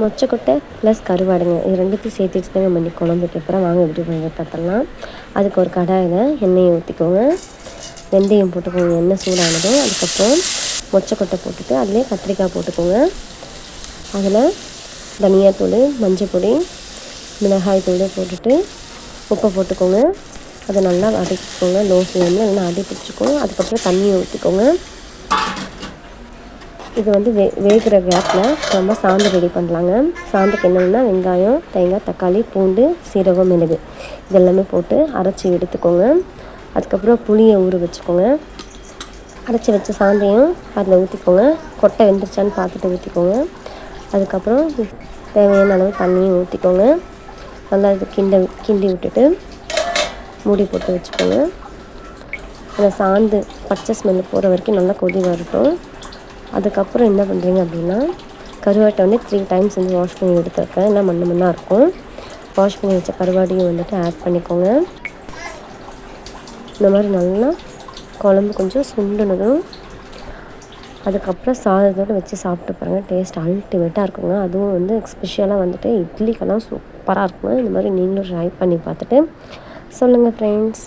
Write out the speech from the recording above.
மொச்சக்கொட்டை plus கருவாடுங்க. இது ரெண்டுத்தையும் சேர்த்து வச்சு தாங்க பண்ணி குழம்புக்கு அப்புறம் வாங்க எப்படி பண்ணி பார்த்தலாம் அதுக்கு ஒரு கடாயில் எண்ணெயை ஊற்றிக்கோங்க வெந்தயம் போட்டுக்கோங்க. எண்ணெய் சூடானதும் அதுக்கப்புறம் மொச்சக்கொட்டை போட்டுட்டு அதிலே கத்திரிக்காய் போட்டுக்கோங்க. அதில் தனியாத்தூள் மஞ்சள் பொடி மிளகாய் தூள் போட்டுட்டு உப்பை போட்டுக்கோங்க. அதை நல்லா வதக்கிக்கோங்க. லோ ஃப்ளேமில் நல்லா அடி பிடிச்சிக்கோங்க. அதுக்கப்புறம் தண்ணியை ஊற்றிக்கோங்க இது வந்து வே வேகிற கேப்பில் நம்ம சாந்து ரெடி பண்ணலாங்க. சாந்துக்கு என்னென்னா வெங்காயம் தேங்காய் தக்காளி பூண்டு சீரகம் மிளகு. இதெல்லாமே போட்டு அரைச்சி எடுத்துக்கோங்க. அதுக்கப்புறம் புளியை ஊற வச்சுக்கோங்க. அரைச்சி வச்ச சாந்தையும் அதில் ஊற்றிக்கோங்க கொட்டை வெந்துருச்சான்னு பார்த்துட்டு ஊற்றிக்கோங்க அதுக்கப்புறம் தேவையான அளவு தண்ணியும் ஊற்றிக்கோங்க நல்லா இது கிண்ட கிண்டி விட்டுட்டு மூடி போட்டு வச்சுக்கோங்க. அந்த சாந்து பச்சை ஸ்மெல் போகிற வரைக்கும் நல்லா கொதி வரட்டும். அதுக்கப்புறம் என்ன பண்ணுறீங்க அப்படின்னா கருவாட்டை வந்து த்ரீ டைம்ஸ் வந்து வாஷ் பண்ணி எடுத்துருக்கேன். எல்லாம் மண்ணு மண்ணாக இருக்கும். வாஷ் பண்ணி வச்ச கருவாடியும் வந்துட்டு ஆட் பண்ணிக்கோங்க. இந்த மாதிரி நல்லா குழம்பு கொஞ்சம் சுண்டுனதும் அதுக்கப்புறம் சாதத்தோடு வச்சு சாப்பிட்டு பாருங்கள் டேஸ்ட் அல்டிமேட்டாக இருக்குங்க. அதுவும் வந்து ஸ்பெஷலாக வந்துட்டு இட்லிக்கெல்லாம் சூப்பராக இருக்குங்க. இந்த மாதிரி நீங்களும் ட்ரை பண்ணி பார்த்துட்டு சொல்லுங்கள் ஃப்ரெண்ட்ஸ்